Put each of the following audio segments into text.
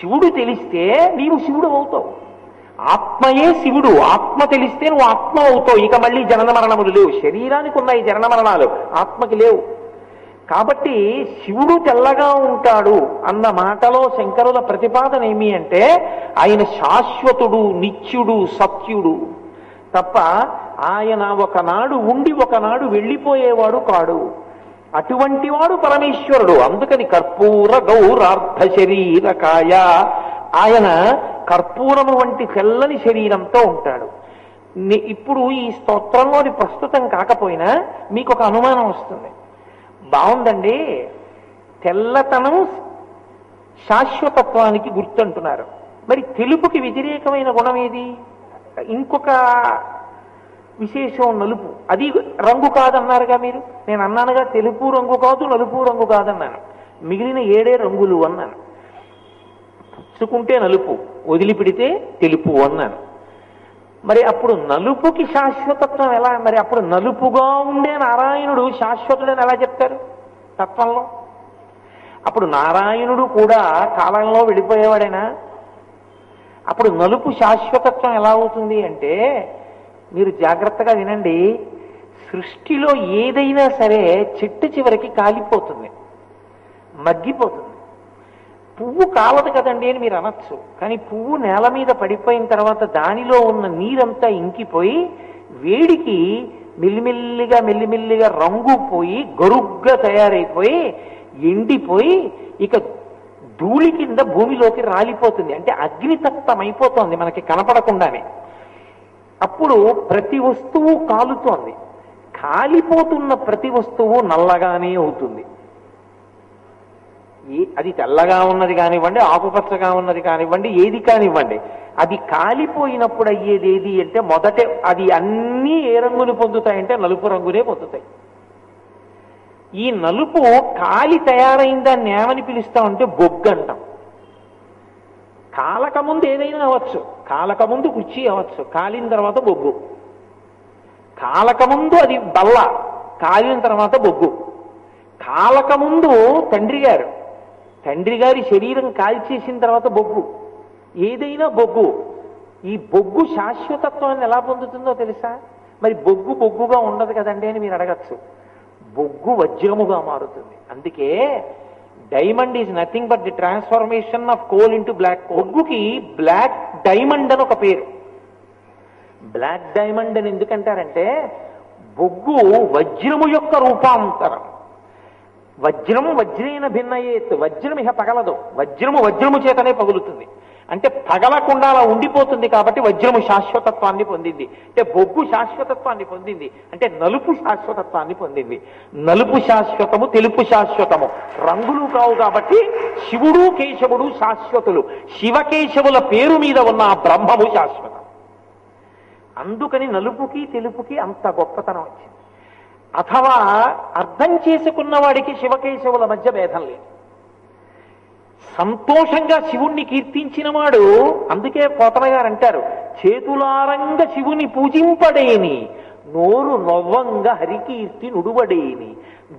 శివుడు తెలిస్తే నీవు శివుడు అవుతావు. ఆత్మయే శివుడు ఆత్మ తెలిస్తే నువ్వు ఆత్మ అవుతావు. ఇక మళ్ళీ జనన మరణములు లేవు. శరీరానికి ఉన్నాయి జనన మరణాలు ఆత్మకి లేవు. కాబట్టి శివుడు తెల్లగా ఉంటాడు అన్న మాటలో శంకరుల ప్రతిపాదన ఏమి అంటే ఆయన శాశ్వతుడు నిత్యుడు సత్యుడు. తప్ప ఆయన ఒకనాడు ఉండి ఒకనాడు వెళ్ళిపోయేవాడు కాడు. అటువంటి వాడు పరమేశ్వరుడు. అందుకని కర్పూర గౌరార్ధ శరీరకాయ. ఆయన కర్పూరము వంటి తెల్లని శరీరంతో ఉంటాడు. ఇప్పుడు ఈ స్తోత్రంలోని ప్రస్తుతం కాకపోయినా మీకు ఒక అనుమానం వస్తుంది. బాగుందండి తెల్లతనం శాశ్వతత్వానికి గుర్తంటున్నారు. మరి తెలుపుకి వ్యతిరేకమైన గుణం ఏది? ఇంకొక విశేషం నలుపు. అది రంగు కాదన్నారుగా మీరు? నేను అన్నానుగా తెలుపు రంగు కాదు నలుపు రంగు కాదన్నాను. మిగిలిన ఏడే రంగులు అన్నాను. పుచ్చుకుంటే నలుపు వదిలిపెడితే తెలుపు అన్నాను. మరి అప్పుడు నలుపుకి శాశ్వతత్వం ఎలా? మరి అప్పుడు నలుపుగా ఉండే నారాయణుడు శాశ్వతుడని ఎలా చెప్తారు? తత్వంలో. అప్పుడు నారాయణుడు కూడా కాలంలో వెళ్ళిపోయేవాడేనా అప్పుడు నలుపు శాశ్వతత్వం ఎలా అవుతుంది అంటే మీరు జాగ్రత్తగా వినండి సృష్టిలో ఏదైనా సరే చెట్టు చివరికి కాలిపోతుంది మగ్గిపోతుంది. పువ్వు కాలదు కదండి అని మీరు అనొచ్చు కానీ పువ్వు నేల మీద పడిపోయిన తర్వాత దానిలో ఉన్న నీరంతా ఇంకిపోయి వేడికి మెల్లిమెల్లిగా మెల్లిమెల్లిగా రంగు పోయి గరుగ్గా తయారైపోయి ఎండిపోయి ఇక ధూళి కింద భూమిలోకి రాలిపోతుంది. అంటే అగ్నితత్వం అయిపోతోంది మనకి కనపడకుండానే. అప్పుడు ప్రతి వస్తువు కాలుతోంది. కాలిపోతున్న ప్రతి వస్తువు నల్లగానే అవుతుంది. అది తెల్లగా ఉన్నది కానివ్వండి ఆకుపచ్చగా ఉన్నది కానివ్వండి ఏది కానివ్వండి అది కాలిపోయినప్పుడు అయ్యేది ఏది అంటే మొదట అది అన్నీ ఏ రంగులు పొందుతాయంటే నలుపు రంగునే పొందుతాయి. ఈ నలుపు కాలి తయారైన ఏమని పిలుస్తామంటే బొగ్గు అంటాం కాలకముందు ఏదైనా అవ్వచ్చు. కాలకముందు కుర్చీ అవ్వచ్చు. కాలిన తర్వాత బొగ్గు. కాలకముందు అది బల్ల. కాలిన తర్వాత బొగ్గు. కాలకముందు తండ్రి గారు. తండ్రి గారి శరీరం కాల్చేసిన తర్వాత బొగ్గు. ఏదైనా బొగ్గు. ఈ బొగ్గు శాశ్వతత్వాన్ని ఎలా పొందుతుందో తెలుసా? మరి బొగ్గు బొగ్గుగా ఉండదు కదండి అని మీరు అడగచ్చు. బొగ్గు వజ్రముగా మారుతుంది. అందుకే diamond is nothing but the transformation of coal into black బొగ్గుకి black diamond అని ఒక పేరు. బ్లాక్ డైమండ్ అని ఎందుకంటారంటే బొగ్గు వజ్రము యొక్క రూపాంతరం. వజ్రం వజ్రేన భిన్నయేత్. వజ్రం ఇహ పగలదు. వజ్రము వజ్రము చేతనే పగులుతుంది. అంటే పగలకుండా అలా ఉండిపోతుంది కాబట్టి వజ్రము శాశ్వతత్వాన్ని పొందింది. అంటే బొగ్గు శాశ్వతత్వాన్ని పొందింది. అంటే నలుపు శాశ్వతత్వాన్ని పొందింది. నలుపు శాశ్వతము తెలుపు శాశ్వతము. రంగులు కావు కాబట్టి శివుడు కేశవుడు శాశ్వతులు. శివకేశవుల పేరు మీద ఉన్న ఆ బ్రహ్మము శాశ్వతం. అందుకని నలుపుకి తెలుపుకి అంత గొప్పతనం వచ్చింది. అథవా అర్థం చేసుకున్న వాడికి శివకేశవుల మధ్య భేదం లేదు. సంతోషంగా శివుణ్ణి కీర్తించిన వాడు అందుకే పోతన గారు అంటారు చేతులారంగా శివుని పూజింపడేని నోరు నవ్వంగా హరికీర్తి నుడువడేని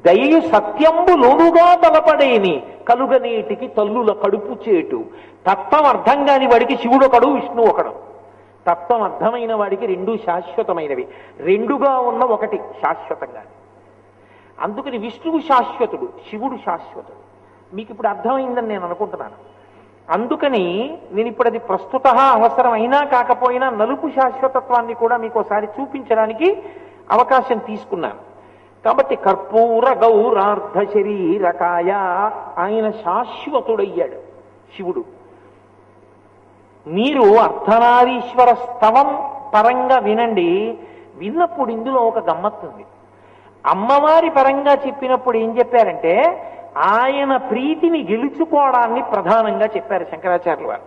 దయయు సత్యంబు లోనుగా తలపడేని కలుగనేటికి తల్లుల కడుపు చేటు. తత్వం అర్థం కాని వాడికి శివుడు ఒకడు విష్ణు ఒకడు. తత్వం అర్థమైన వాడికి రెండు శాశ్వతమైనవి. రెండుగా ఉన్న ఒకటి శాశ్వతంగా అందుకని విష్ణువు శాశ్వతుడు శివుడు శాశ్వతుడు. మీకు ఇప్పుడు అర్థమైందని నేను అనుకుంటున్నాను. అందుకని నేను ఇప్పుడు అది ప్రస్తుత అవసరమైనా కాకపోయినా నలుపు శాశ్వతత్వాన్ని కూడా మీకు ఒకసారి చూపించడానికి అవకాశం తీసుకున్నాను. కాబట్టి కర్పూర గౌరార్ధ శరీరకాయ ఆయన శాశ్వతుడయ్యాడు శివుడు. మీరు అర్ధనారీశ్వర స్తవం పరంగా వినండి విన్నప్పుడు ఇందులో ఒక గమ్మత్తుంది అమ్మవారి పరంగా చెప్పినప్పుడు ఏం చెప్పారంటే ఆయన ప్రీతిని గెలుచుకోవడాన్ని ప్రధానంగా చెప్పారు శంకరాచార్యులు వారు.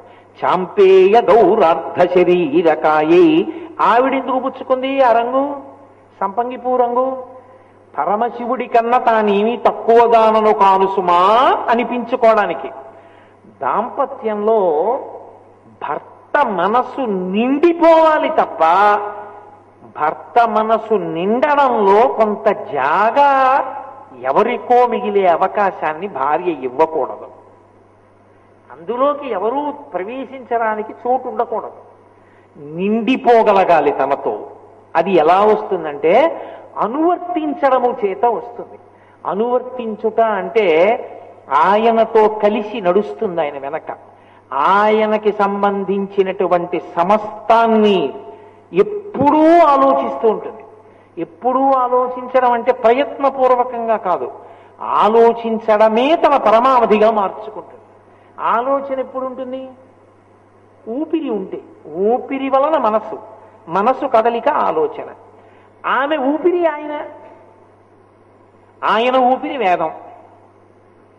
చాంపేయ గౌరార్థ శరీరకాయే ఆవిడెందుకు పుచ్చుకుంది ఆ రంగు? సంపంగిపూ రంగు? పరమశివుడి కన్నా తానేమి తక్కువగానను కాను సుమా అనిపించుకోవడానికి. దాంపత్యంలో భర్త మనసు నిండిపోవాలి తప్ప భర్త మనసు నిండడంలో కొంత జాగా ఎవరికో మిగిలే అవకాశాన్ని భార్య ఇవ్వకూడదు. అందులోకి ఎవరూ ప్రవేశించడానికి చోటు ఉండకూడదు. నిండిపోగలగాలి తనతో అది ఎలా వస్తుందంటే అనువర్తించడము చేత వస్తుంది. అనువర్తించుట అంటే ఆయనతో కలిసి నడుస్తుంది ఆయన వెనక. ఆయనకి సంబంధించినటువంటి సమస్తాన్ని ఎప్పుడూ ఆలోచిస్తూ ఉంటుంది. ఎప్పుడూ ఆలోచించడం అంటే ప్రయత్నపూర్వకంగా కాదు. ఆలోచించడమే తన పరమావధిగా మార్చుకుంటుంది. ఆలోచన ఎప్పుడు ఉంటుంది ఊపిరి ఉంటే. ఊపిరి వలన మనసు మనసు కదలిక ఆలోచన. ఆమె ఊపిరి ఆయన. ఆయన ఊపిరి వేదం.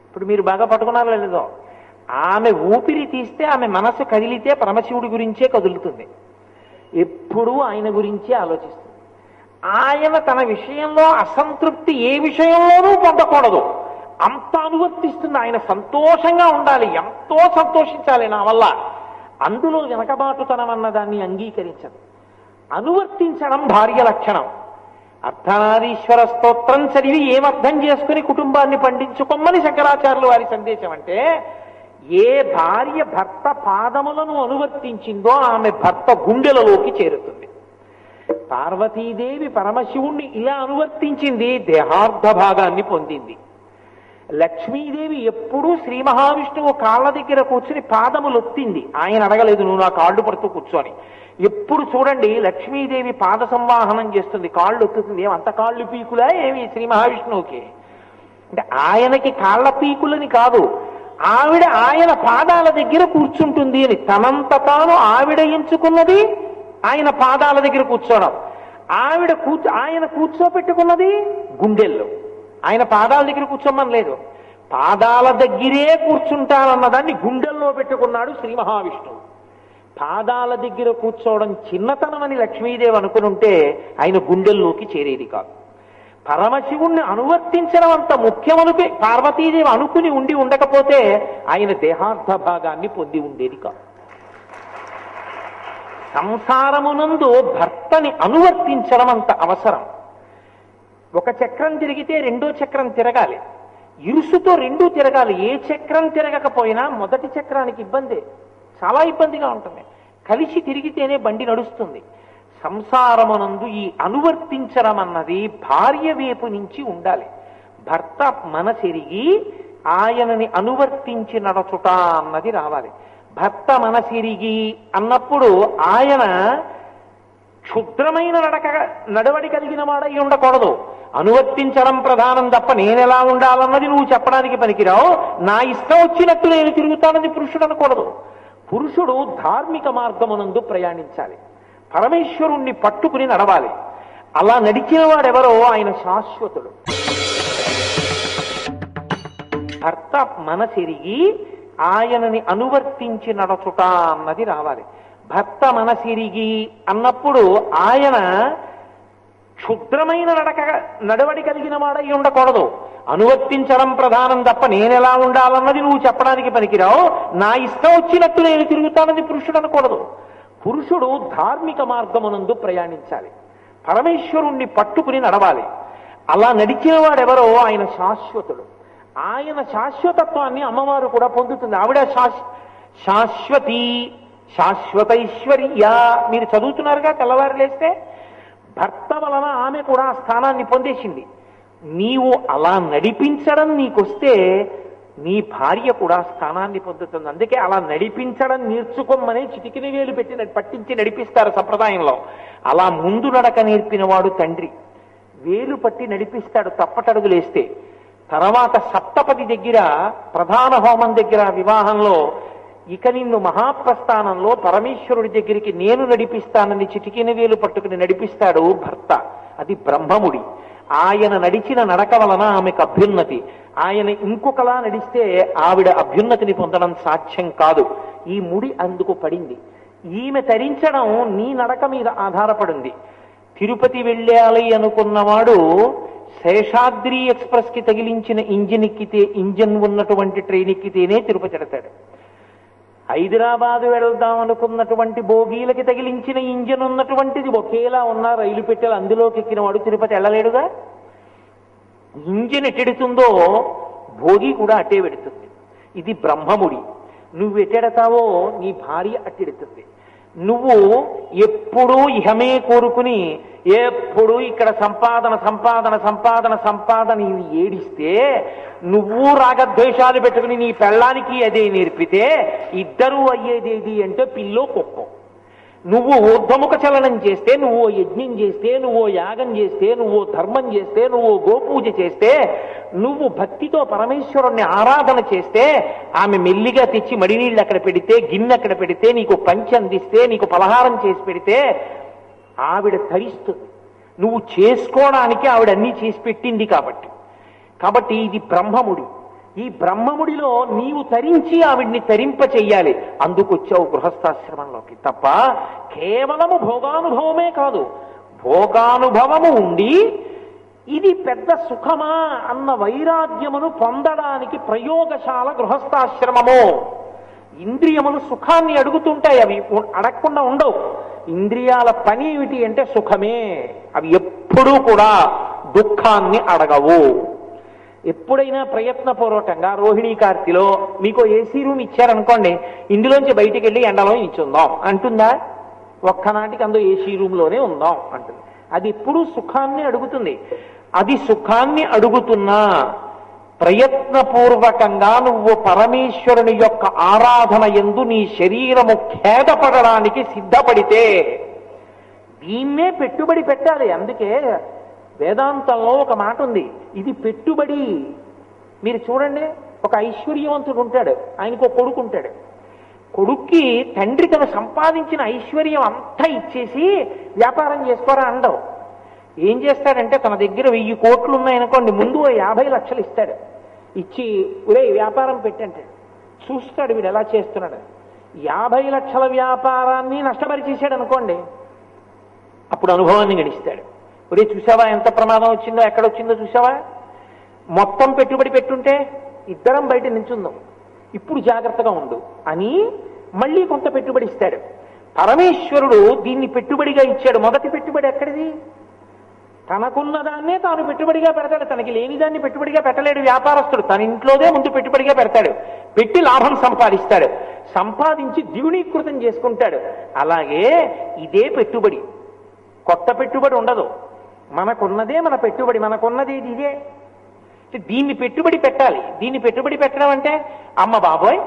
ఇప్పుడు మీరు బాగా పట్టుకున్నారో లేదో. ఆమె ఊపిరి తీస్తే ఆమె మనసు కదిలితే పరమశివుడి గురించే కదులుతుంది. ఎప్పుడూ ఆయన గురించే ఆలోచిస్తుంది. ఆయన తన విషయంలో అసంతృప్తి ఏ విషయంలోనూ పొందకూడదు. అంత అనువర్తిస్తుంది ఆయన సంతోషంగా ఉండాలి ఎంతో సంతోషించాలి నా వల్ల. అందులో వెనకబాటుతనం అన్న దాన్ని అంగీకరించదు. అనువర్తించడం భార్య లక్షణం. అర్ధనారీశ్వర స్తోత్రం చదివి ఏమర్థం చేసుకుని కుటుంబాన్ని పండించుకోమని శంకరాచార్యులు వారి సందేశం అంటే ఏ భార్య భర్త పాదములను అనువర్తించిందో ఆమె భర్త గుండెలలోకి చేరుతుంది. పార్వతీదేవి పరమశివుణ్ణి ఇలా అనువర్తించింది దేహార్థ భాగాన్ని పొందింది. లక్ష్మీదేవి ఎప్పుడూ శ్రీ మహావిష్ణువు కాళ్ళ దగ్గర కూర్చుని పాదములు ఒత్తింది ఆయన అడగలేదు నువ్వు నా కాళ్ళు పడుతూ కూర్చొని ఎప్పుడు చూడండి లక్ష్మీదేవి పాద సంవాహనం చేస్తుంది కాళ్ళు ఒత్తుతుంది ఏమంత కాళ్ళు పీకులా ఏమి శ్రీ మహావిష్ణువుకి? అంటే ఆయనకి కాళ్ళ పీకులని కాదు ఆవిడ ఆయన పాదాల దగ్గర కూర్చుంటుంది అని. తనంత తాను ఆవిడ ఎంచుకున్నది ఆయన పాదాల దగ్గర కూర్చోవడం ఆవిడ కూర్చో ఆయన కూర్చోపెట్టుకున్నది గుండెల్లో. ఆయన పాదాల దగ్గర కూర్చోమని లేదు. పాదాల దగ్గరే కూర్చుంటానన్నదాన్ని గుండెల్లో పెట్టుకున్నాడు శ్రీ మహావిష్ణువు. పాదాల దగ్గర కూర్చోవడం చిన్నతనమని లక్ష్మీదేవి అనుకుని ఉంటే ఆయన గుండెల్లోకి చేరేది కాదు. పరమశివుణ్ణి అనువర్తించడం అంత ముఖ్యమనుపే పార్వతీదేవి అనుకుని ఉండి ఉండకపోతే ఆయన దేహార్థ భాగాన్ని పొంది ఉండేది కాదు. సంసారమునందు భర్తని అనువర్తించడం అంత అవసరం. ఒక చక్రం తిరిగితే రెండో చక్రం తిరగాలి. ఇరుసుతో రెండూ తిరగాలి. ఏ చక్రం తిరగకపోయినా మొదటి చక్రానికి ఇబ్బందే. చాలా ఇబ్బందిగా ఉంటుంది. కలిసి తిరిగితేనే బండి నడుస్తుంది. సంసారమునందు ఈ అనువర్తించడం అన్నది భార్య వైపు నుంచి ఉండాలి. భర్త మనసెరిగి ఆయనని అనువర్తించి నడచుట అన్నది రావాలి. భర్త మనసిరిగి అన్నప్పుడు ఆయన క్షుద్రమైన నడక నడవడి కలిగిన వాడై ఉండకూడదు. అనువర్తించడం ప్రధానం తప్ప నేనెలా ఉండాలన్నది నువ్వు చెప్పడానికి పనికిరావు. నా ఇష్టం వచ్చినట్టు నేను తిరుగుతానని పురుషుడు అనకూడదు. పురుషుడు ధార్మిక మార్గమునందు ప్రయాణించాలి. పరమేశ్వరుణ్ణి పట్టుకుని నడవాలి. అలా నడిచిన వాడెవరో ఆయన శాశ్వతుడు. భర్త మనసిరిగి ఆయనని అనువర్తించి నడచుట అన్నది రావాలి. భర్త మనసిరిగి అన్నప్పుడు ఆయన క్షుద్రమైన నడక నడవడి కలిగిన వాడై ఉండకూడదు. అనువర్తించడం ప్రధానం తప్ప నేనెలా ఉండాలన్నది నువ్వు చెప్పడానికి పనికిరావు. నా ఇష్టం వచ్చినట్టు నేను తిరుగుతానని పురుషుడు అనకూడదు. పురుషుడు ధార్మిక మార్గమునందు ప్రయాణించాలి. పరమేశ్వరుణ్ణి పట్టుకుని నడవాలి. అలా నడిచిన వాడెవరో ఆయన శాశ్వతుడు. ఆయన శాశ్వతత్వాన్ని అమ్మవారు కూడా పొందుతుంది. ఆవిడ శాశ్ శాశ్వతి శాశ్వతైశ్వర్య. మీరు చదువుతున్నారుగా తెల్లవారు లేస్తే? భర్త వలన ఆమె కూడా ఆ స్థానాన్ని పొందేసింది. నీవు అలా నడిపించడం నీకొస్తే నీ భార్య కూడా స్థానాన్ని పొందుతుంది. అందుకే అలా నడిపించడం నేర్చుకోమని చిటికిన వేలు పెట్టి పట్టించి నడిపిస్తారు సంప్రదాయంలో. అలా ముందు నడక నేర్పినవాడు తండ్రి. వేలు పట్టి నడిపిస్తాడు తప్పటడుగులేస్తే. తర్వాత సప్తపది దగ్గర ప్రధాన హోమం దగ్గర వివాహంలో ఇక నిన్ను మహాప్రస్థానంలో పరమేశ్వరుడి దగ్గరికి నేను నడిపిస్తానని చిటికిన వేలు పట్టుకుని నడిపిస్తాడు భర్త. అది బ్రహ్మముడి. ఆయన నడిచిన నడక వలన ఆమెకు అభ్యున్నతి. ఆయన ఇంకొకలా నడిస్తే ఆవిడ అభ్యున్నతిని పొందడం సాధ్యం కాదు. ఈ ముడి అందుకు పడింది. ఈమె తరించడం నీ నడక మీద ఆధారపడింది. తిరుపతి వెళ్ళాలి అనుకున్నవాడు శేషాద్రి ఎక్స్ప్రెస్కి తగిలించిన ఇంజిన్ ఎక్కితే ఇంజిన్ ఉన్నటువంటి ట్రైన్ ఎక్కితేనే తిరుపతి ఎడతాడు హైదరాబాద్ వెళ్దాం అనుకున్నటువంటి బోగీలకి తగిలించిన ఇంజిన్ ఉన్నటువంటిది ఒకేలా ఉన్న రైలు పెట్టెలు అందులోకి ఎక్కిన వాడు తిరుపతి వెళ్ళలేడుగా? ఇంజిన్ ఎట్టెడుతుందో భోగి కూడా అట్టే పెడుతుంది ఇది బ్రహ్మముడి. నువ్వు ఎట్టెడతావో నీ భార్య అట్టెడుతుంది. నువ్వు ఎప్పుడూ ఇహమే కోరుకుని ఎప్పుడు ఇక్కడ సంపాదన సంపాదన సంపాదన సంపాదన ఇవి ఏడిస్తే నువ్వు రాగద్వేషాలు పెట్టుకుని నీ పెళ్ళానికి అదే నేర్పితే ఇద్దరూ అయ్యేదేది అంటే పిల్లో కుక్కో. నువ్వు ఊర్ధముఖ చలనం చేస్తే నువ్వు యజ్ఞం చేస్తే నువ్వు యాగం చేస్తే నువ్వు ధర్మం చేస్తే నువ్వు గోపూజ చేస్తే నువ్వు భక్తితో పరమేశ్వరుణ్ణి ఆరాధన చేస్తే ఆమె మెల్లిగా తెచ్చి మడినీళ్ళు అక్కడ పెడితే గిన్నె అక్కడ పెడితే నీకు పంచి అందిస్తే నీకు పలహారం చేసి పెడితే ఆవిడ తరిస్తుంది. నువ్వు చేసుకోవడానికి ఆవిడ అన్నీ చేసి పెట్టింది కాబట్టి. కాబట్టి ఇది బ్రహ్మముడి. ఈ బ్రహ్మముడిలో నీవు తరించి ఆవిడ్ని తరింప చెయ్యాలి. అందుకొచ్చావు గృహస్థాశ్రమంలోకి. తప్ప కేవలము భోగానుభవమే కాదు. భోగానుభవము ఉండి ఇది పెద్ద సుఖమా అన్న వైరాగ్యమును పొందడానికి ప్రయోగశాల గృహస్థాశ్రమము. ఇంద్రియములు సుఖాన్ని అడుగుతుంటాయి. అవి అడగకుండా ఉండవు. ఇంద్రియాల పని ఏమిటి అంటే సుఖమే. అవి ఎప్పుడూ కూడా దుఃఖాన్ని అడగవు. ఎప్పుడైనా ప్రయత్నపూర్వకంగా రోహిణీ కార్తిలో మీకు ఏసీ రూమ్ ఇచ్చారనుకోండి ఇందులోంచి బయటికి వెళ్ళి ఎండలో ఇచ్చుందాం అంటుందా? ఒక్కనాటికి అందు ఏసీ రూమ్లోనే ఉందాం అంటుంది. అది ఎప్పుడు సుఖాన్ని అడుగుతుంది. అది సుఖాన్ని అడుగుతున్నా ప్రయత్నపూర్వకంగా నువ్వు పరమేశ్వరుని యొక్క ఆరాధన ఎందు నీ శరీరము ఖేదపడడానికి సిద్ధపడితే దీన్నే పెట్టుబడి పెట్టాలి. అందుకే వేదాంతంలో ఒక మాట ఉంది. ఇది పెట్టుబడి. మీరు చూడండి ఒక ఐశ్వర్యవంతుడు ఉంటాడు. ఆయనకు ఒక కొడుకు ఉంటాడు. కొడుక్కి తండ్రి తను సంపాదించిన ఐశ్వర్యం అంతా ఇచ్చేసి వ్యాపారం చేసుకోరా అండవు ఏం చేస్తాడంటే తన దగ్గర వెయ్యి కోట్లు ఉన్నాయనుకోండి ముందు యాభై లక్షలు ఇస్తాడు. ఇచ్చి ఒరే వ్యాపారం పెట్టంటాడు చూస్తాడు వీడు ఎలా చేస్తున్నాడు. యాభై లక్షల వ్యాపారాన్ని నష్టపరిచేశాడు అనుకోండి అప్పుడు అనుభవాన్ని గడిస్తాడు. ఒరే చూసావా ఎంత ప్రమాదం వచ్చిందో? ఎక్కడ వచ్చిందో చూసావా మొత్తం పెట్టుబడి పెట్టుంటే ఇద్దరం బయట నించుందాం. ఇప్పుడు జాగ్రత్తగా ఉండు అని మళ్ళీ కొంత పెట్టుబడి ఇస్తాడు. పరమేశ్వరుడు దీన్ని పెట్టుబడిగా ఇచ్చాడు. మొదటి పెట్టుబడి ఎక్కడిది? తనకున్న దాన్నే తాను పెట్టుబడిగా పెడతాడు. తనకి లేని దాన్ని పెట్టుబడిగా పెట్టలేడు వ్యాపారస్తుడు. తన ఇంట్లోదే ముందు పెట్టుబడిగా పెడతాడు. పెట్టి లాభం సంపాదిస్తాడు. సంపాదించి ద్విగుణీకృతం చేసుకుంటాడు. అలాగే ఇదే పెట్టుబడి. కొత్త పెట్టుబడి ఉండదు. మనకున్నదే మన పెట్టుబడి మనకున్నది ఇది. ఇదే దీన్ని పెట్టుబడి పెట్టాలి. దీన్ని పెట్టుబడి పెట్టడం అంటే అమ్మ బాబోయ్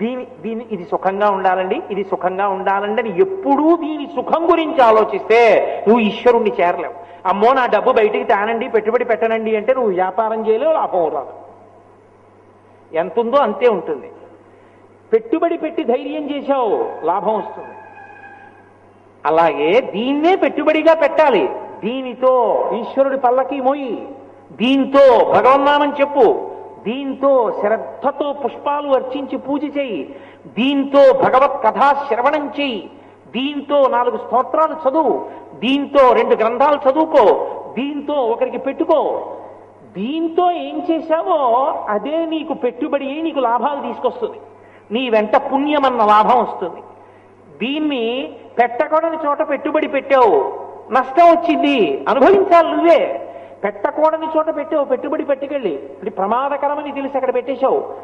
దీని దీని ఇది సుఖంగా ఉండాలండి ఇది సుఖంగా ఉండాలండి అని ఎప్పుడూ దీని సుఖం గురించి ఆలోచిస్తే నువ్వు ఈశ్వరుణ్ణి చేరలేవు. అమ్మో నా డబ్బు బయటికి తానండి పెట్టుబడి పెట్టనండి అంటే నువ్వు వ్యాపారం చేయలేవు లాభం రాదు. ఎంత ఉందో అంతే ఉంటుంది. పెట్టుబడి పెట్టి ధైర్యం చేశావు లాభం వస్తుంది. అలాగే దీన్నే పెట్టుబడిగా పెట్టాలి. దీనితో ఈశ్వరుడి పల్లకి మోయి దీంతో భగవన్నామని చెప్పు. దీంతో శ్రద్ధతో పుష్పాలు అర్చించి పూజ చేయి. దీంతో భగవత్ కథా శ్రవణం చెయ్యి దీంతో నాలుగు స్తోత్రాలు చదువు. దీంతో రెండు గ్రంథాలు చదువుకో. దీంతో ఒకరికి పెట్టుకో. దీంతో ఏం చేశావో అదే నీకు పెట్టుబడి నీకు లాభాలు తీసుకొస్తుంది. నీ వెంట పుణ్యమన్న లాభం వస్తుంది. దీన్ని పెట్టకూడని చోట పెట్టుబడి పెట్టావు. నష్టం వచ్చింది. అనుభవించాలి నువ్వే. పెట్టకూడని చోట పెట్టావు పెట్టుబడి పెట్టుకెళ్ళి. ఇది ప్రమాదకరమని తెలిసి అక్కడ పెట్టేశావు.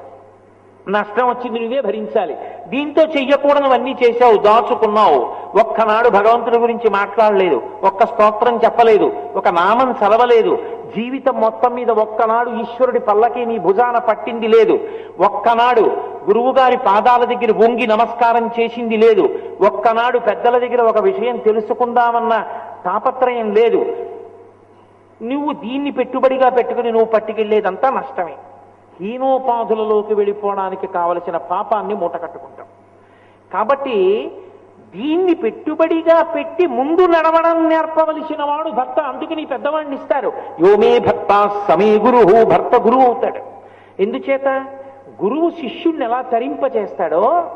నష్టం వచ్చింది నువ్వే భరించాలి. దీంతో చెయ్యకూడనివన్నీ చేశావు దాచుకున్నావు. ఒక్కనాడు భగవంతుడి గురించి మాట్లాడలేదు. ఒక్క స్తోత్రం చెప్పలేదు. ఒక నామం చదవలేదు. జీవితం మొత్తం మీద ఒక్కనాడు ఈశ్వరుడి పల్లకి నీ భుజాన పట్టింది లేదు. ఒక్కనాడు గురువుగారి పాదాల దగ్గర వంగి నమస్కారం చేసింది లేదు. ఒక్కనాడు పెద్దల దగ్గర ఒక విషయం తెలుసుకుందామన్న తాపత్రయం లేదు. నువ్వు దీన్ని పెట్టుబడిగా పెట్టుకుని నువ్వు పట్టుకెళ్ళేదంతా నష్టమే. హీనోపాధులలోకి వెళ్ళిపోవడానికి కావలసిన పాపాన్ని మూట కట్టుకుంటాం. కాబట్టి దీన్ని పెట్టుబడిగా పెట్టి ముందు నడవడం నేర్పవలసిన వాడు భర్త. అందుకని పెద్దవాడిని ఇస్తారు. యోమే భర్త సమే గురువు భర్త గురువు అవుతాడు. ఎందుచేత? గురువు శిష్యుణ్ణి ఎలా తరింప చేస్తాడో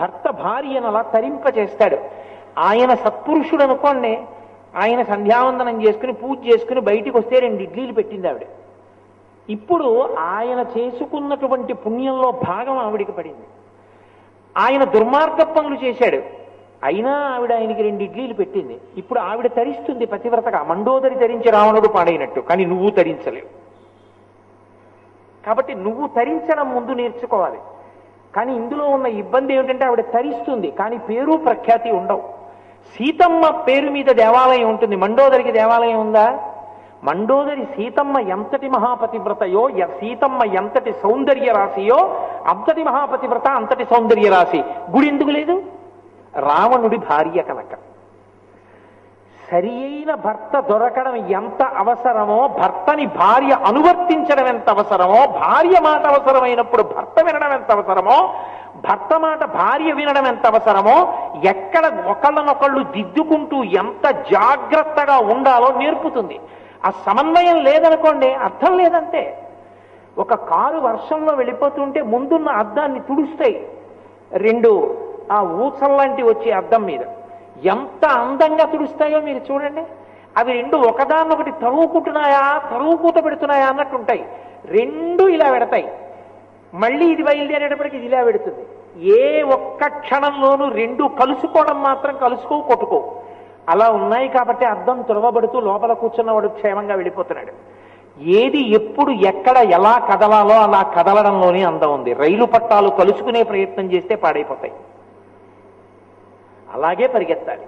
భర్త భార్యను అలా తరింప చేస్తాడు ఆయన సత్పురుషుడు అనుకోండి ఆయన సంధ్యావందనం చేసుకుని పూజ చేసుకుని బయటికి వస్తే రెండు ఇడ్లీలు పెట్టింది ఆవిడ. ఇప్పుడు ఆయన చేసుకున్నటువంటి పుణ్యంలో భాగం ఆవిడికి పడింది. ఆయన దుర్మార్గ పనులు చేశాడు. అయినా ఆవిడ ఆయనకి రెండు ఇడ్లీలు పెట్టింది. ఇప్పుడు ఆవిడ తరిస్తుంది పతివ్రతగా. మండోదరి తరించి రావణుడు పాడైనట్టు. కానీ నువ్వు తరించలేవు. కాబట్టి నువ్వు తరించడం ముందు నేర్చుకోవాలి. కానీ ఇందులో ఉన్న ఇబ్బంది ఏమిటంటే ఆవిడ తరిస్తుంది. కానీ పేరు ప్రఖ్యాతి ఉండవు. సీతమ్మ పేరు మీద దేవాలయం ఉంటుంది. మండోదరికి దేవాలయం ఉందా? మండోదరి సీతమ్మ ఎంతటి మహాపతివ్రతయో సీతమ్మ ఎంతటి సౌందర్య రాశియో అంతటి మహాపతివ్రత అంతటి సౌందర్య రాశి. గుడి ఎందుకు లేదు? రావణుడి భార్య కనుక. సరి అయిన భర్త దొరకడం ఎంత అవసరమో భర్తని భార్య అనువర్తించడం ఎంత అవసరమో భార్య మాట అవసరమైనప్పుడు భర్త వినడం ఎంత అవసరమో భర్త మాట భార్య వినడం ఎంత అవసరమో ఎక్కడ ఒకళ్ళనొకళ్ళు దిద్దుకుంటూ ఎంత జాగ్రత్తగా ఉండాలో నేర్పుతుంది. ఆ సమన్వయం లేదనుకోండి అర్థం లేదంతే ఒక కారు వర్షంలో వెళ్ళిపోతుంటే ముందున్న అద్దాన్ని తుడుస్తాయి. రెండు ఆ ఊసల్లాంటి వచ్చే అద్దం మీద. ఎంత అందంగా తుడుస్తాయో మీరు చూడండి. అవి రెండు ఒకదాన్నొకటి తరువుకుంటున్నాయా తరువుకూత పెడుతున్నాయా అన్నట్టు ఉంటాయి రెండు ఇలా పెడతాయి. మళ్ళీ ఇది బయలుదేరేటప్పటికి ఇది ఇలా పెడుతుంది. ఏ ఒక్క క్షణంలోనూ రెండు కలుసుకోవడం మాత్రం కలుసుకో కొట్టుకో. అలా ఉన్నాయి కాబట్టి అద్దం తుడవబడుతూ లోపల కూర్చున్నవాడు క్షేమంగా వెళ్ళిపోతున్నాడు. ఏది ఎప్పుడు ఎక్కడ ఎలా కదలాలో అలా కదలడంలోనే అందం ఉంది. రైలు పట్టాలు కలుసుకునే ప్రయత్నం చేస్తే పాడైపోతాయి. అలాగే పరిగెత్తాలి.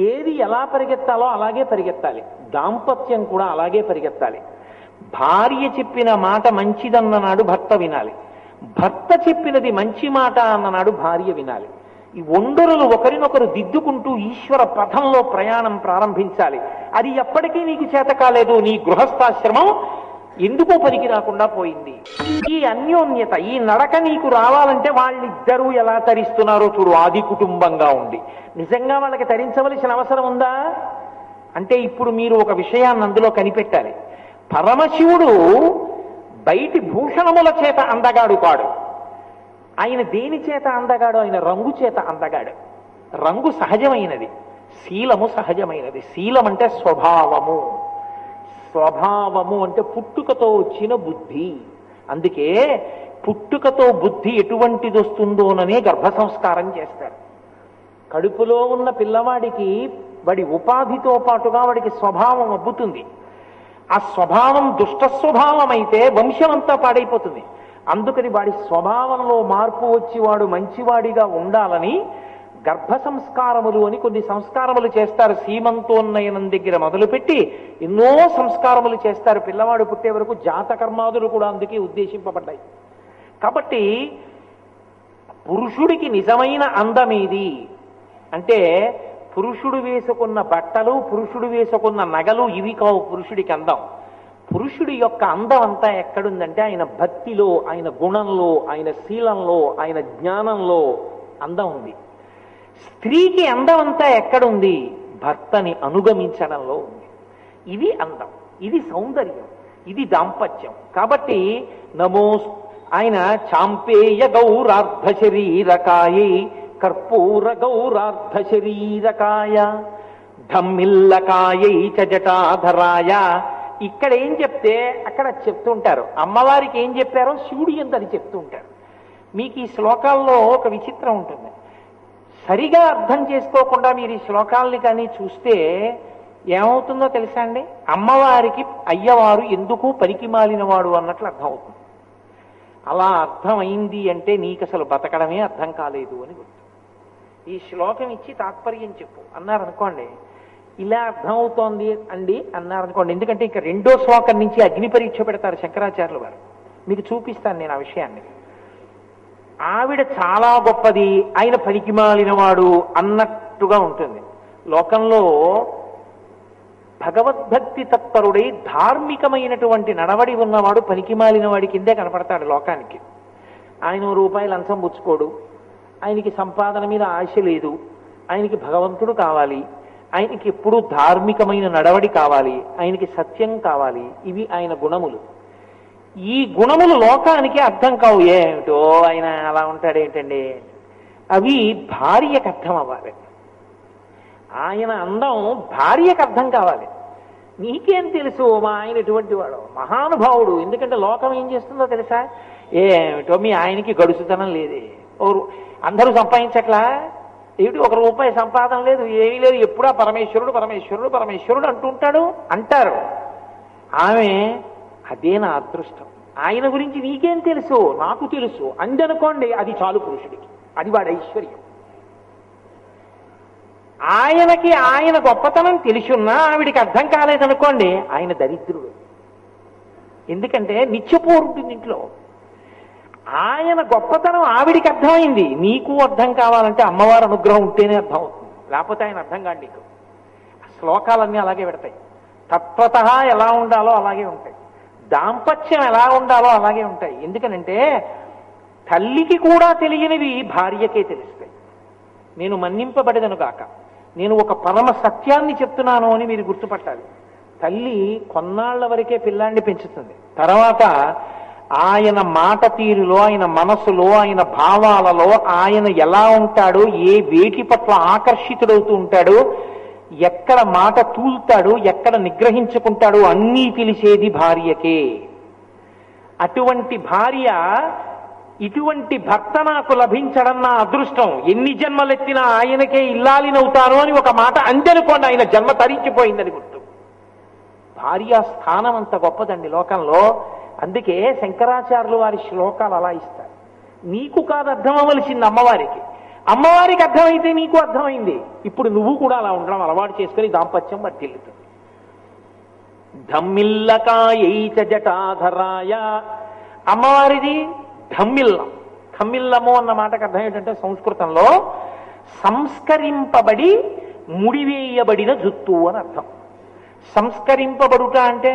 ఏది ఎలా పరిగెత్తాలో అలాగే పరిగెత్తాలి. దాంపత్యం కూడా అలాగే పరిగెత్తాలి. భార్య చెప్పిన మాట మంచిదన్ననాడు భర్త వినాలి. భర్త చెప్పినది మంచి మాట అన్ననాడు భార్య వినాలి. ఈ ఒండరులు ఒకరినొకరు దిద్దుకుంటూ ఈశ్వర పథంలో ప్రయాణం ప్రారంభించాలి. అది ఎప్పటికీ నీకు చేత కాలేదు. నీ గృహస్థాశ్రమం ఎందుకో పనికి రాకుండా పోయింది. ఈ అన్యోన్యత ఈ నడక నీకు రావాలంటే వాళ్ళిద్దరూ ఎలా తరిస్తున్నారో చూడు ఆది కుటుంబంగా ఉండి. నిజంగా వాళ్ళకి తరించవలసిన అవసరం ఉందా? అంటే ఇప్పుడు మీరు ఒక విషయాన్ని అందులో కనిపెట్టాలి. పరమశివుడు బయటి భూషణముల చేత అందగాడు కాడు. ఆయన దేని చేత అందగాడు? ఆయన రంగు చేత అందగాడు. రంగు సహజమైనది. శీలము సహజమైనది. శీలం అంటే స్వభావము. స్వభావము అంటే పుట్టుకతో వచ్చిన బుద్ధి. అందుకే పుట్టుకతో బుద్ధి ఎటువంటిది వస్తుందోననే గర్భ సంస్కారం చేస్తారు. కడుపులో ఉన్న పిల్లవాడికి వాడి ఉపాధితో పాటుగా వాడికి స్వభావం అబ్బుతుంది. ఆ స్వభావం దుష్ట స్వభావం అయితే వంశమంతా పాడైపోతుంది. అందుకని వాడి స్వభావంలో మార్పు వచ్చి వాడు మంచివాడిగా ఉండాలని గర్భ సంస్కారములు అని కొన్ని సంస్కారములు చేస్తారు. సీమంతోన్నయనం దగ్గర మొదలుపెట్టి ఎన్నో సంస్కారములు చేస్తారు. పిల్లవాడు పుట్టే వరకు జాతకర్మాదులు కూడా అందుకే ఉద్దేశింపబడ్డాయి. కాబట్టి పురుషుడికి నిజమైన అందమేది అంటే పురుషుడు వేసుకున్న బట్టలు పురుషుడు వేసుకున్న నగలు ఇవి కావు పురుషుడికి అందం. పురుషుడి యొక్క అందం అంతా ఎక్కడుందంటే ఆయన భక్తిలో ఆయన గుణంలో ఆయన శీలంలో ఆయన జ్ఞానంలో అందం ఉంది. స్త్రీకి అందం అంతా ఎక్కడుంది? భర్తని అనుగమించడంలో ఉంది. ఇది అందం ఇది సౌందర్యం ఇది దాంపత్యం. కాబట్టి నమో ఆయన చాంపేయ గౌరార్ధ శరీరకాయై కర్పూర గౌరార్ధ శరీరకాయ ఢమ్మిల్లకాయై జటాధరాయ. ఇక్కడ ఏం చెప్తే అక్కడ చెప్తుంటారు. అమ్మవారికి ఏం చెప్పారో శివుడి ఎంతని అని చెప్తుంటారు. మీకు ఈ శ్లోకాల్లో ఒక విచిత్రం ఉంటుంది. సరిగా అర్థం చేసుకోకుండా మీరు ఈ శ్లోకాలని కానీ చూస్తే ఏమవుతుందో తెలుసా అండి? అమ్మవారికి అయ్యవారు ఎందుకు పనికి మాలినవాడు అన్నట్లు అర్థం అవుతుంది అలా అర్థమైంది అంటే నీకు అసలు బతకడమే అర్థం కాలేదు అని గుర్తు. ఈ శ్లోకం ఇచ్చి తాత్పర్యం చెప్పు. అన్నారు అనుకోండి ఇలా అర్థమవుతోంది అండి అన్నారు అనుకోండి ఎందుకంటే ఇంకా రెండో శ్లోకం నుంచి అగ్ని పరీక్ష పెడతారు శంకరాచార్యులు వారు. మీకు చూపిస్తాను నేను ఆ విషయాన్ని. ఆవిడ చాలా గొప్పది ఆయన పనికిమాలినవాడు అన్నట్టుగా ఉంటుంది. లోకంలో భగవద్భక్తి తత్పరుడై ధార్మికమైనటువంటి నడవడి ఉన్నవాడు పనికిమాలిన వాడి కిందే కనపడతాడు లోకానికి. ఆయన రూపాయలు రూపాయి లంచం పుచ్చుకోడు. ఆయనకి సంపాదన మీద ఆశ లేదు. ఆయనకి భగవంతుడు కావాలి. ఆయనకి ఎప్పుడూ ధార్మికమైన నడవడి కావాలి. ఆయనకి సత్యం కావాలి. ఇవి ఆయన గుణములు. ఈ గుణములు లోకానికి అర్థం కావు. ఏమిటో ఆయన అలా ఉంటాడేంటండి అవి భార్యకు అర్థం అవ్వాలి. ఆయన అందం భార్యకు అర్థం కావాలి. నీకేం తెలుసు? మా ఆయన ఎటువంటి వాడు? మహానుభావుడు. ఎందుకంటే లోకం ఏం చేస్తుందో తెలుసా? ఏమిటో? మీ ఆయనకి గడుసుతనం లేదే. ఓరు అందరూ సంపాదించట్లా? ఏమిటి? ఒక రూపాయి సంపాదన లేదు ఏమీ లేదు. ఎప్పుడా పరమేశ్వరుడు పరమేశ్వరుడు పరమేశ్వరుడు అంటుంటాడు? అంటారు. ఆమె అదే నా అదృష్టం. ఆయన గురించి నీకేం తెలుసు? నాకు తెలుసు. అందనుకోండి అది చాలు పురుషుడికి. అది వాడి ఐశ్వర్యం. ఆయనకి ఆయన గొప్పతనం తెలిసున్నా ఆవిడికి అర్థం కాలేదనుకోండి ఆయన దరిద్రుడు. ఎందుకంటే నిత్యపూరుంటుంది ఇంట్లో ఆయన గొప్పతనం ఆవిడికి అర్థమైంది. నీకు అర్థం కావాలంటే అమ్మవారి అనుగ్రహం ఉంటేనే అర్థం అవుతుంది లేకపోతే ఆయన అర్థం కాదు నీకు. శ్లోకాలన్నీ అలాగే పెడతాయి. తత్వత ఎలా ఉండాలో అలాగే ఉంటాయి. దాంపత్యం ఎలా ఉండాలో అలాగే ఉంటాయి. ఎందుకనంటే తల్లికి కూడా తెలియనివి భార్యకే తెలుస్తాయి. నేను మన్నింపబడదను గాక. నేను ఒక పరమ సత్యాన్ని చెప్తున్నాను అని మీరు గుర్తుపట్టాలి. తల్లి కొన్నాళ్ళ వరకే పిల్లాన్ని పెంచుతుంది. తర్వాత ఆయన మాట తీరులో ఆయన మనసులో ఆయన భావాలలో ఆయన ఎలా ఉంటాడో ఏ వేటి పట్ల ఆకర్షితుడవుతూ ఉంటాడో ఎక్కడ మాట తూల్తాడు ఎక్కడ నిగ్రహించుకుంటాడో అన్నీ తెలిసేది భార్యకే. అటువంటి భార్య ఇటువంటి భర్త నాకు లభించడం నా అదృష్టం. ఎన్ని జన్మలెత్తినా ఆయనకే ఇల్లాలినవుతాను అని ఒక మాట అందనుకోండి ఆయన జన్మ తరించిపోయిందని గుర్తు. భార్య స్థానం అంత గొప్పదండి లోకంలో. అందుకే శంకరాచార్యులు వారి శ్లోకాలు అలా ఇస్తారు. నీకు కాదు అర్థం అవ్వలసింది అమ్మవారికి. అమ్మవారికి అర్థమైతే నీకు అర్థమైంది. ఇప్పుడు నువ్వు కూడా అలా ఉండడం అలవాటు చేసుకుని దాంపత్యం వర్తిల్లుతుంది ధమ్మిల్లకాయైచ జటాధరాయ. అమ్మవారిది ధమ్మిల్లం. ధమ్మిల్లము అన్న మాటకు అర్థం ఏంటంటే సంస్కృతంలో సంస్కరింపబడి ముడివేయబడిన జుత్తు అని అర్థం. సంస్కరింపబడుట అంటే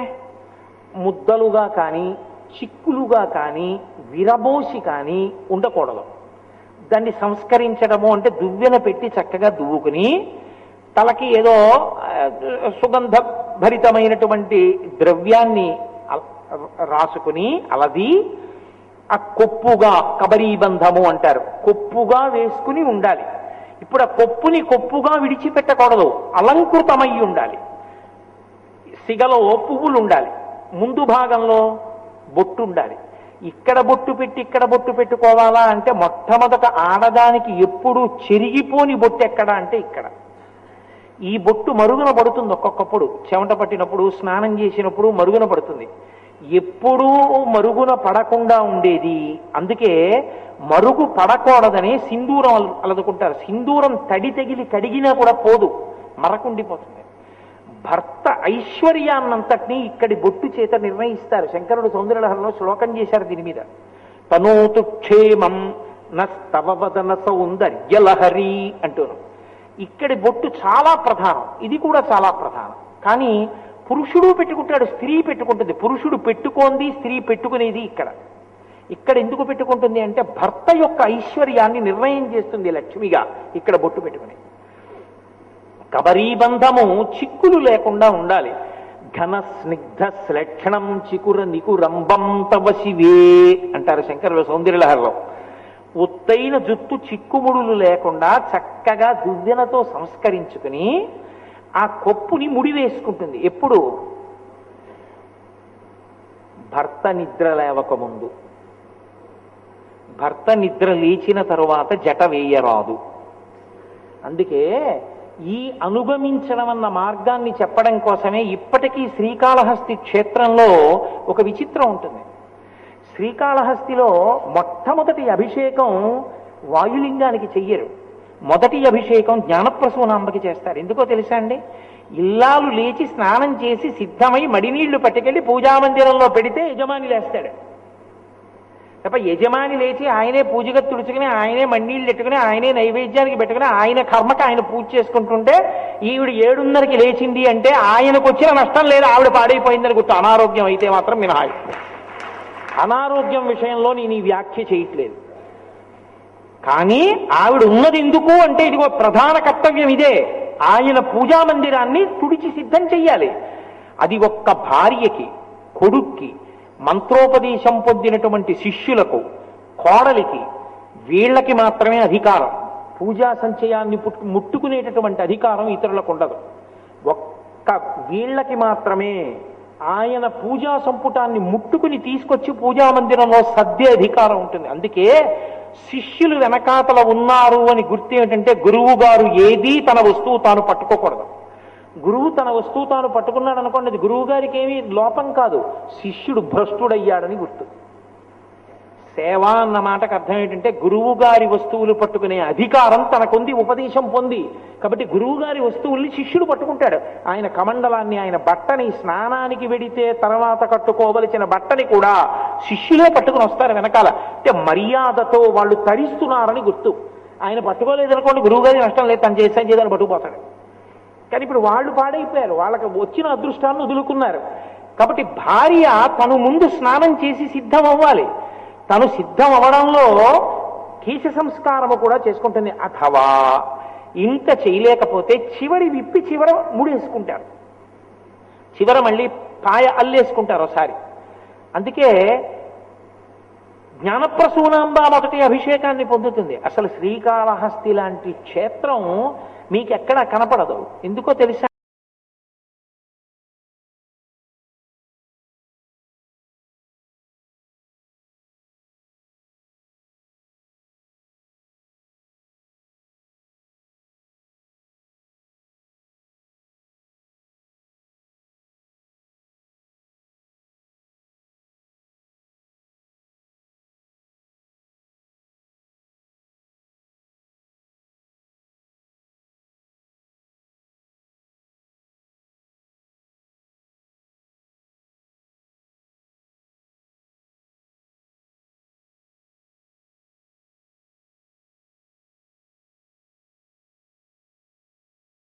ముద్దలుగా కానీ చిక్కులుగా కానీ విరబోసి కానీ ఉండకూడదు. దాన్ని సంస్కరించడము అంటే దువ్వెన పెట్టి చక్కగా దువ్వుకుని తలకి ఏదో సుగంధ భరితమైనటువంటి ద్రవ్యాన్ని అల- రాసుకుని అలది ఆ కొప్పుగా కబరీబంధము అంటారు. కొప్పుగా వేసుకుని ఉండాలి. ఇప్పుడు ఆ కొప్పుని కొప్పుగా విడిచిపెట్టకూడదు. అలంకృతమై ఉండాలి. సిగలో పువ్వులు ఉండాలి ముందు భాగంలో బొట్టు ఉండాలి. ఇక్కడ బొట్టు పెట్టి ఇక్కడ బొట్టు పెట్టుకోవాలా అంటే మొట్టమొదట ఆడదానికి ఎప్పుడు చెరిగిపోని బొట్టు ఎక్కడ అంటే ఇక్కడ. ఈ బొట్టు మరుగున పడుతుంది ఒక్కొక్కప్పుడు. చెమట పట్టినప్పుడు స్నానం చేసినప్పుడు మరుగున పడుతుంది. ఎప్పుడూ మరుగున పడకుండా ఉండేది. అందుకే మరుగు పడకూడదని సింధూరం అలదుకుంటారు. సింధూరం తడి తగిలి కడిగినా కూడా పోదు. మరకుండిపోతుంది. భర్త ఐశ్వర్యాన్నంతటినీ ఇక్కడి బొట్టు చేత నిర్ణయిస్తారు. శంకరుడు సౌందర్యలహరంలో శ్లోకం చేశారు దీని మీద. తనోతు క్షేమం నవవదన సౌందర్యలహరి అంటూను. ఇక్కడి బొట్టు చాలా ప్రధానం. ఇది కూడా చాలా ప్రధానం. కానీ పురుషుడు పెట్టుకుంటాడు స్త్రీ పెట్టుకుంటుంది. పురుషుడు పెట్టుకోంది స్త్రీ పెట్టుకునేది ఇక్కడ. ఇక్కడ ఎందుకు పెట్టుకుంటుంది అంటే భర్త యొక్క ఐశ్వర్యాన్ని నిర్ణయం చేస్తుంది లక్ష్మిగా ఇక్కడ బొట్టు పెట్టుకునేది. కబరీబంధము చిక్కులు లేకుండా ఉండాలి. ఘన స్నిగ్ధ శ్లక్షణం చికుర నికురంబం తవ శివే అంటారు శంకరుల సౌందర్యలహరిలో. ఒత్తైన జుత్తు చిక్కుముడులు లేకుండా చక్కగా దువ్వెనతో సంస్కరించుకుని ఆ కొప్పుని ముడి వేసుకుంటుంది ఎప్పుడు? భర్త నిద్ర లేవక ముందు భర్త నిద్ర లేచిన తరువాత జట వేయరాదు. అందుకే ఈ అనుగమించడం అన్న మార్గాన్ని చెప్పడం కోసమే ఇప్పటికీ శ్రీకాళహస్తి క్షేత్రంలో ఒక విచిత్రం ఉంటుంది. శ్రీకాళహస్తిలో మొట్టమొదటి అభిషేకం వాయులింగానికి చెయ్యరు. మొదటి అభిషేకం జ్ఞానప్రసూనాంబకి చేస్తారు. ఎందుకో తెలుసా అండి? ఇల్లాలు లేచి స్నానం చేసి సిద్ధమై మడినీళ్ళు పట్టుకెళ్ళి పూజామందిరంలో పెడితే యజమాని లేస్తాడు. తప్ప యజమాని లేచి ఆయనే పూజగా తుడుచుకుని ఆయనే మన్నీళ్ళు పెట్టుకుని ఆయనే నైవేద్యానికి పెట్టుకుని ఆయన కర్మకి ఆయన పూజ చేసుకుంటుంటే ఈవిడ ఏడున్నరకి లేచింది అంటే ఆయనకు వచ్చిన నష్టం లేదు ఆవిడ పాడైపోయిందని గుర్తు. అనారోగ్యం అయితే మాత్రం మినహాయి. అనారోగ్యం విషయంలో నేను ఈ వ్యాఖ్య చేయట్లేదు. కానీ ఆవిడ ఉన్నది ఎందుకు అంటే ఇదిగో ప్రధాన కర్తవ్యం ఇదే. ఆయన పూజా మందిరాన్ని తుడిచి సిద్ధం చెయ్యాలి. అది ఒక్క భార్యకి కొడుక్కి మంత్రోపదేశం పొందినటువంటి శిష్యులకు కోడలికి వీళ్ళకి మాత్రమే అధికారం. పూజా సంచయాన్ని పుట్టు- ముట్టుకునేటటువంటి అధికారం ఇతరులకు ఉండదు. ఒక్క వీళ్ళకి మాత్రమే ఆయన పూజా సంపుటాన్ని ముట్టుకుని తీసుకొచ్చి పూజా మందిరంలో సర్దే అధికారం ఉంటుంది. అందుకే శిష్యులు వెనకాతల ఉన్నారు అని గుర్తు ఏంటంటే గురువు గారు ఏదీ తన వస్తువు తాను పట్టుకోకూడదు. గురువు తన వస్తువు తాను పట్టుకున్నాడు అనుకోండి అది గురువు గారికి ఏమీ లోపం కాదు. శిష్యుడు భ్రష్టుడయ్యాడని గుర్తు. సేవ అన్న మాటకు అర్థం ఏంటంటే గురువు గారి వస్తువులు పట్టుకునే అధికారం తనకుంది ఉపదేశం పొంది. కాబట్టి గురువు గారి వస్తువుల్ని శిష్యుడు పట్టుకుంటాడు. ఆయన కమండలాన్ని ఆయన బట్టని స్నానానికి వెడితే తర్వాత కట్టుకోవలసిన బట్టని కూడా శిష్యులే పట్టుకుని వస్తారు వెనకాల. అంటే మర్యాదతో వాళ్ళు తరిస్తున్నారని గుర్తు. ఆయన పట్టుకోలేదనుకోండి గురువు గారి నష్టం లేదు తను చేస్తాను చేయాలని పట్టుకుపోతాడు. కానీ ఇప్పుడు వాళ్ళు పాడైపోయారు. వాళ్ళకి వచ్చిన అదృష్టాన్ని వదులుకున్నారు. కాబట్టి భార్య తను ముందు స్నానం చేసి సిద్ధం అవ్వాలి తను సిద్ధం అవ్వడంలో కేశ సంస్కారము కూడా చేసుకుంటుంది. అథవా ఇంత చేయలేకపోతే చివరి విప్పి చివర ముడేసుకుంటారు. చివర మళ్ళీ పాయ అల్లేసుకుంటారు ఒకసారి. అందుకే జ్ఞానప్రసూనాంబ మొదటి అభిషేకాన్ని పొందుతుంది. అసలు శ్రీకాళహస్తి లాంటి క్షేత్రం మీకు ఎక్కడ కనపడదు. ఎందుకో తెలుసా?